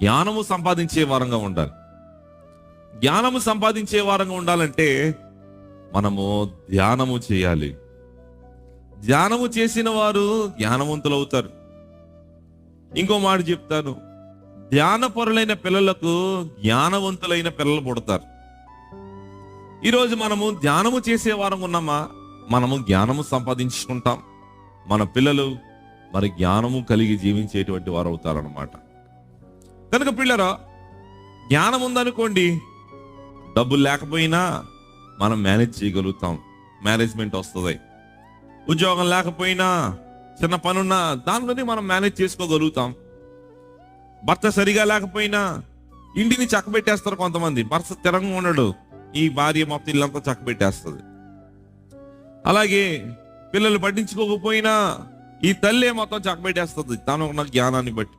జ్ఞానము సంపాదించే వారంగా ఉండాలి. జ్ఞానము సంపాదించే వారంగా ఉండాలంటే మనము ధ్యానము చేయాలి. ధ్యానము చేసిన వారు జ్ఞానవంతులు అవుతారు ఇంకో మాట చెప్తాను. ధ్యానపరులైన పిల్లలకు జ్ఞానవంతులైన పిల్లలు పుడతారు. ఈరోజు మనము ధ్యానము చేసే వారం ఉన్నామా? మనము జ్ఞానము సంపాదించుకుంటాం. మన పిల్లలు మరి జ్ఞానము కలిగి జీవించేటువంటి వారు అవుతారనమాట కనుక పిల్లరా జ్ఞానం ఉందనుకోండి డబ్బులు లేకపోయినా మనం మేనేజ్ చేయగలుగుతాం. మేనేజ్మెంట్ వస్తుంది. ఉద్యోగం లేకపోయినా చిన్న పనున్నా దానిలోనే మనం మేనేజ్ చేసుకోగలుగుతాం. భర్త సరిగా లేకపోయినా ఇంటిని చక్కబెట్టేస్తారు కొంతమంది. భర్త స్థిరంగా ఉండడు. ఈ భార్య మొత్తం ఇల్లంతా చక్కబెట్టేస్తుంది. అలాగే పిల్లలు పట్టించుకోకపోయినా ఈ తల్లి మొత్తం చక్కబెట్టేస్తుంది. తను ఉన్న జ్ఞానాన్ని బట్టి.